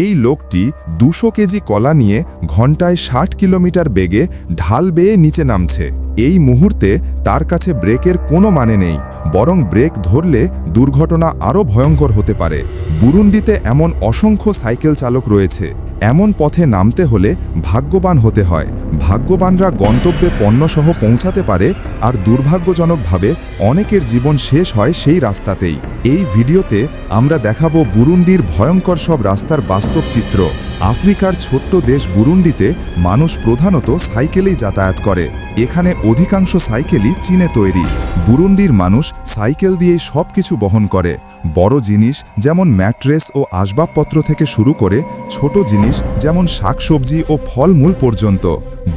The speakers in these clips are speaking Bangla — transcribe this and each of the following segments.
এই লোকটি দুশো কেজি কলা নিয়ে ঘন্টায় ষাট কিলোমিটার বেগে ঢাল বেয়ে নিচে নামছে। এই মুহূর্তে তার কাছে ব্রেকের কোনো মানে নেই, বরং ব্রেক ধরলে দুর্ঘটনা আরও ভয়ঙ্কর হতে পারে। বুরুন্ডিতে এমন অসংখ্য সাইকেল চালক রয়েছে। এমন পথে নামতে হলে ভাগ্যবান হতে হয়। ভাগ্যবানরা গন্তব্যে পণ্যসহ পৌঁছাতে পারে আর দুর্ভাগ্যজনকভাবে অনেকের জীবন শেষ হয় সেই রাস্তাতেই। এই ভিডিওতে আমরা দেখাবো বুরুন্ডির ভয়ঙ্কর সব রাস্তার বাস্তব চিত্র। আফ্রিকার ছোট্ট দেশ বুরুন্ডিতে মানুষ প্রধানত সাইকেলেই যাতায়াত করে। এখানে অধিকাংশ সাইকেলই চীনে তৈরি। বুরুন্ডির মানুষ সাইকেল দিয়েই সব কিছু বহন করে। বড় জিনিস যেমন ম্যাট্রেস ও আসবাবপত্র থেকে শুরু করে, ছোট জিনিস যেমন শাকসবজি ও ফলমূল পর্যন্ত।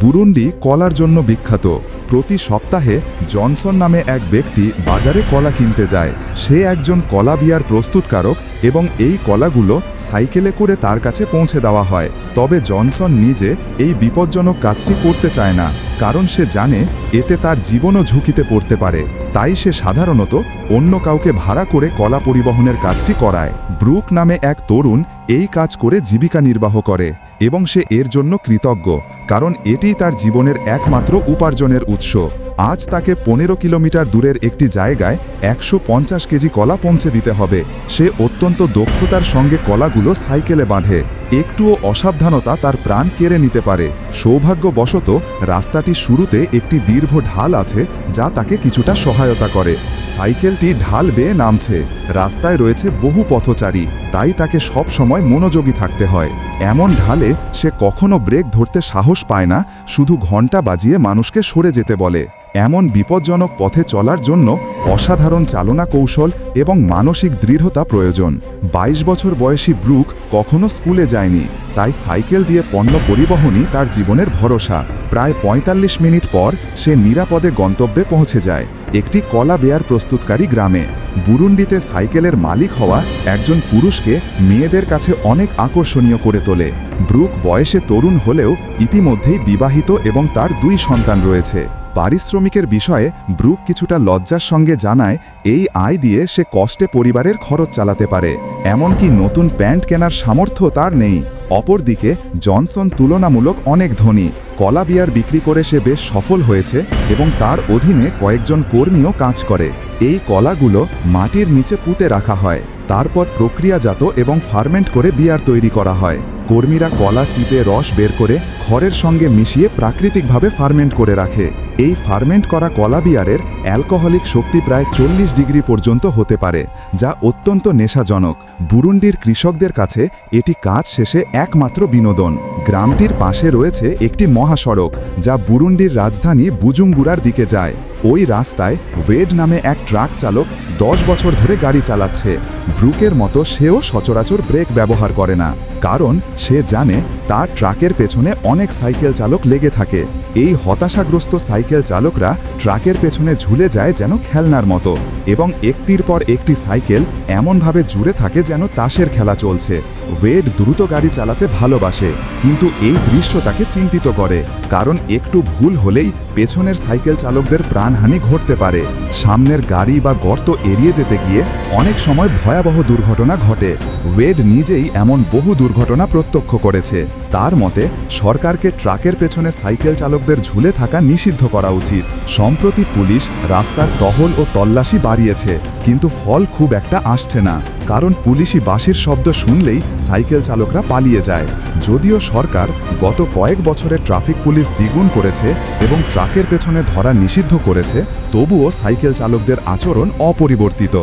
বুরুন্ডি কলার জন্য বিখ্যাত। প্রতি সপ্তাহে জনসন নামে এক ব্যক্তি বাজারে কলা কিনতে যায়। সে একজন কলা বিয়ার প্রস্তুতকারক এবং এই কলাগুলো সাইকেলে করে তার কাছে পৌঁছে দেওয়া হয়। তবে জনসন নিজে এই বিপজ্জনক কাজটি করতে চায় না, কারণ সে জানে এতে তার জীবনও ঝুঁকিতে পড়তে পারে। তাই সে সাধারণত অন্য কাউকে ভাড়া করে কলা পরিবহনের কাজটি করায়। ব্রুক নামে এক তরুণ এই কাজ করে জীবিকা নির্বাহ করে এবং সে এর জন্য কৃতজ্ঞ, কারণ এটিই তার জীবনের একমাত্র উপার্জনের উৎস। আজ তাকে পনেরো কিলোমিটার দূরের একটি জায়গায় একশো পঞ্চাশ কেজি কলা পৌঁছে দিতে হবে। সে অত্যন্ত দক্ষতার সঙ্গে কলাগুলো সাইকেলে বাঁধে। একটুও অসাবধানতা তার প্রাণ কেড়ে নিতে পারে। সৌভাগ্যবশত রাস্তাটির শুরুতে একটি দীর্ঘ ঢাল আছে যা তাকে কিছুটা সহায়তা করে। সাইকেলটি ঢাল বেয়ে নামছে। রাস্তায় রয়েছে বহু পথচারী, তাই তাকে সব সময় মনোযোগী থাকতে হয়। এমন ঢালে সে কখনো ব্রেক ধরতে সাহস পায় না, শুধু ঘণ্টা বাজিয়ে মানুষকে সরে যেতে বলে। এমন বিপজ্জনক পথে চলার জন্য অসাধারণ চালনা কৌশল এবং মানসিক দৃঢ়তা প্রয়োজন। ২২ বছর বয়সী ব্রুক কখনো স্কুলে যায়নি তাই সাইকেল দিয়ে পণ্য পরিবহনই তার জীবনের ভরসা। প্রায় ৪৫ মিনিট পর সে নিরাপদে গন্তব্যে পৌঁছে যায়, একটি কলা বেয়ার প্রস্তুতকারী গ্রামে। বুরুন্ডিতে সাইকেলের মালিক হওয়া একজন পুরুষকে মেয়েদের কাছে অনেক আকর্ষণীয় করে তোলে। ব্রুক বয়সে তরুণ হলেও ইতিমধ্যেই বিবাহিত এবং তার দুই সন্তান রয়েছে। পারিশ্রমিকের বিষয়ে ব্রুক কিছুটা লজ্জার সঙ্গে জানায়, এই আয় দিয়ে সে কষ্টে পরিবারের খরচ চালাতে পারে। এমনকি নতুন প্যান্ট কেনার সামর্থ্য তার নেই। অপরদিকে, জনসন তুলনামূলক অনেক ধনী। কলা বিয়ার বিক্রি করে সে বেশ সফল হয়েছে এবং তার অধীনে কয়েকজন কর্মীও কাজ করে। এই কলাগুলো মাটির নিচে পুঁতে রাখা হয়, তারপর প্রক্রিয়াজাত এবং ফার্মেন্ট করে বিয়ার তৈরি করা হয়। কর্মীরা কলা চিপে রস বের করে খড়ের সঙ্গে মিশিয়ে প্রাকৃতিকভাবে ফার্মেন্ট করে রাখে। এই ফার্মেন্ট করা কলা বিয়ারের অ্যালকোহলিক শক্তি প্রায় চল্লিশ ডিগ্রি পর্যন্ত হতে পারে, যা অত্যন্ত নেশাজনক। বুরুন্ডির কৃষকদের কাছে এটি কাজ শেষে একমাত্র বিনোদন। গ্রামটির পাশে রয়েছে একটি মহাসড়ক, যা বুরুন্ডির রাজধানী বুজুম্বুরার দিকে যায়। ওই রাস্তায় ওয়েড নামে এক ট্রাক চালক দশ বছর ধরে গাড়ি চালাচ্ছে। ব্রুকের মতো সেও সচরাচর ব্রেক ব্যবহার করে না। কারণ সে জানে তার ট্রাকের পেছনে অনেক সাইকেল চালক লেগে থাকে। এই হতাশাগ্রস্ত সাইকেল চালকরা ট্রাকের পেছনে ঝুলে যায় যেন খেলনার মতো এবং একটির পর একটি সাইকেল এমনভাবে জুড়ে থাকে যেন তাসের খেলা চলছে। ওয়েড দ্রুত গাড়ি চালাতে ভালোবাসে, কিন্তু এই দৃশ্য তাকে চিন্তিত করে, কারণ একটু ভুল হলেই পেছনের সাইকেল চালকদের প্রাণহানি ঘটতে পারে। সামনের গাড়ি বা গর্ত এড়িয়ে যেতে গিয়ে অনেক সময় ভয়াবহ দুর্ঘটনা ঘটে। ওয়েড নিজেই এমন বহু দুর্ঘটনা প্রত্যক্ষ করেছে। তার মতে, সরকারকে ট্রাকের পেছনে সাইকেল চালকদের ঝুলে থাকা নিষিদ্ধ করা উচিত। সম্প্রতি পুলিশ রাস্তার টহল ও তল্লাশি বাড়িয়েছে, কিন্তু ফল খুব একটা আসছে না। কারণ পুলিশি বাঁশির শব্দ শুনলেই সাইকেল চালকরা পালিয়ে যায়। যদিও সরকার গত কয়েক বছরে ট্রাফিক পুলিশ দ্বিগুণ করেছে এবং ট্রাকের পেছনে ধরা নিষিদ্ধ করেছে, তবুও সাইকেল চালকদের আচরণ অপরিবর্তিত।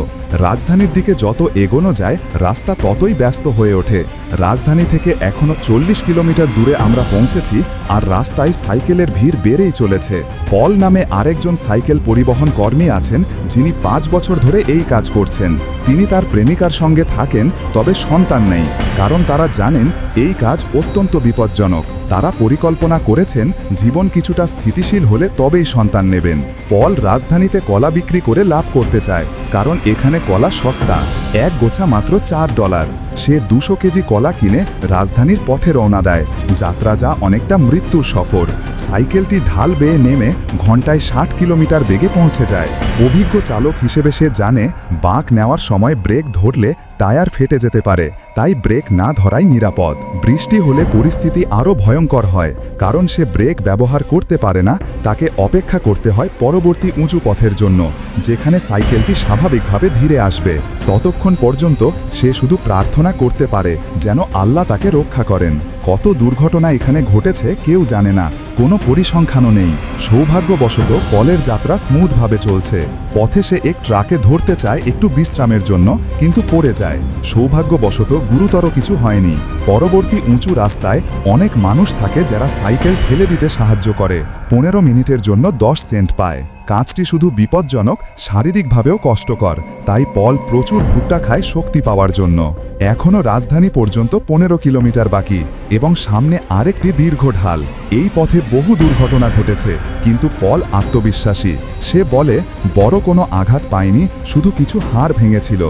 রাজধানীর দিকে যত এগোনো যায়, রাস্তা ততই ব্যস্ত হয়ে ওঠে। রাজধানী থেকে এখনও চল্লিশ কিলোমিটার দূরে আমরা পৌঁছেছি আর রাস্তায় সাইকেলের ভিড় বেড়েই চলেছে। পল নামে আরেকজন সাইকেল পরিবহন কর্মী আছেন যিনি পাঁচ বছর ধরে এই কাজ করছেন। তিনি তার প্রেমিকার সঙ্গে থাকেন, তবে সন্তান নেই। কারণ তারা জানেন, এই কাজ অত্যন্ত বিপজ্জনক। তারা পরিকল্পনা করেছেন, জীবন কিছুটা স্থিতিশীল হলে তবেই সন্তান নেবেন। পল রাজধানীতে কলা বিক্রি করে লাভ করতে চায়, কারণ এখানে কলা সস্তা। এক গোছা মাত্র চার ডলার। সে দুশো কেজি কলা কিনে রাজধানীর পথে রওনা দেয়। যাত্রা যা অনেকটা মৃত্যুর সফর। সাইকেলটি ঢাল বেয়ে নেমে ঘন্টায় ষাট কিলোমিটার বেগে পৌঁছে যায়। অভিজ্ঞ চালক হিসেবে সে জানে, বাঁক নেওয়ার সময় ব্রেক ধরলে টায়ার ফেটে যেতে পারে। তাই ব্রেক না ধরাই নিরাপদ। বৃষ্টি হলে পরিস্থিতি আরও ভয়ঙ্কর হয়, কারণ সে ব্রেক ব্যবহার করতে পারে না, তাকে অপেক্ষা করতে হয় পরবর্তী উঁচু পথের জন্য, যেখানে সাইকেলটি স্বাভাবিকভাবে ধীরে আসবে। ততক্ষণ পর্যন্ত সে শুধু প্রার্থনা করতে পারে, যেন আল্লাহ তাকে রক্ষা করেন। কত দুর্ঘটনা এখানে ঘটেছে কেউ জানে না। কোনো পরিসংখ্যানও নেই। সৌভাগ্যবশত পলের যাত্রা স্মুথভাবে চলছে। পথে সে এক ট্রাকে ধরতে চায় একটু বিশ্রামের জন্য, কিন্তু পড়ে যায়। সৌভাগ্যবশত গুরুতর কিছু হয়নি। পরবর্তী উঁচু রাস্তায় অনেক মানুষ থাকে যারা সাইকেল ঠেলে দিতে সাহায্য করে। পনেরো মিনিটের জন্য দশ সেন্ট পায়। কাজটি শুধু বিপজ্জনক, শারীরিকভাবেও কষ্টকর। তাই পল প্রচুর ভুট্টা খায় শক্তি পাওয়ার জন্য। এখনও রাজধানী পর্যন্ত পনেরো কিলোমিটার বাকি এবং সামনে আরেকটি দীর্ঘ ঢাল। এই পথে বহু দুর্ঘটনা ঘটেছে, কিন্তু পল আত্মবিশ্বাসী। সে বলে, বড় কোনো আঘাত পায়নি, শুধু কিছু হাড় ভেঙেছিল।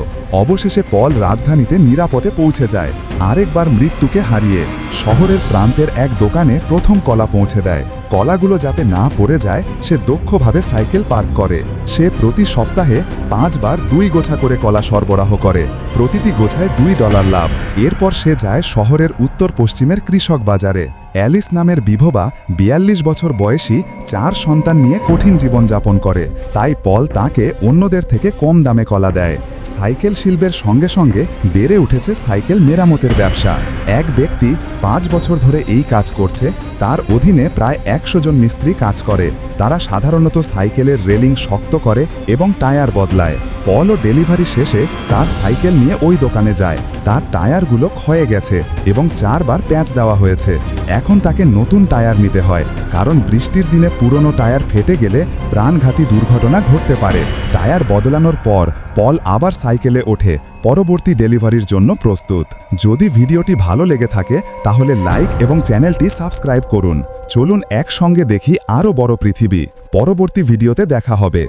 অবশেষে পল রাজধানীতে নিরাপদে পৌঁছে যায়, আরেকবার মৃত্যুকে হারিয়ে। শহরের প্রান্তের এক দোকানে প্রথম কলা পৌঁছে দেয়। কলাগুলো যাতে না পড়ে যায়, সে দক্ষভাবে সাইকেল পার্ক করে। সে প্রতি সপ্তাহে পাঁচবার দুই গোছা করে কলা সরবরাহ করে। প্রতিটি গোছায় দুই ডলার লাভ। এরপর সে যায় শহরের উত্তর পশ্চিমের কৃষক বাজারে। অ্যালিস নামের বিভবা বিয়াল্লিশ বছর বয়সী চার সন্তান নিয়ে কঠিন জীবনযাপন করে। তাই পল তাকে অন্যদের থেকে কম দামে কলা দেয়। সাইকেল শিল্পের সঙ্গে সঙ্গে বেড়ে উঠেছে সাইকেল মেরামতের ব্যবসা। এক ব্যক্তি পাঁচ বছর ধরে এই কাজ করছে, তার অধীনে প্রায় একশো জন মিস্ত্রি কাজ করে। তারা সাধারণত সাইকেলের রেলিং শক্ত করে এবং টায়ার বদলায়। পল ও ডেলিভারি শেষে তার সাইকেল নিয়ে ওই দোকানে যায়। তার টায়ারগুলো ক্ষয়ে গেছে এবং চারবার প্যাঁচ দেওয়া হয়েছে। এখন তাকে নতুন টায়ার নিতে হয়, কারণ বৃষ্টির দিনে পুরনো টায়ার ফেটে গেলে প্রাণঘাতী দুর্ঘটনা ঘটতে পারে। টায়ার বদলানোর পর, পল আবার সাইকেলে ওঠে। পরবর্তী ডেলিভারির জন্য প্রস্তুত। যদি ভিডিওটি ভালো লেগে থাকে, তাহলে লাইক এবং চ্যানেলটি সাবস্ক্রাইব করুন। চলুন একসঙ্গে দেখি আরও বড় পৃথিবী। পরবর্তী ভিডিওতে দেখা হবে।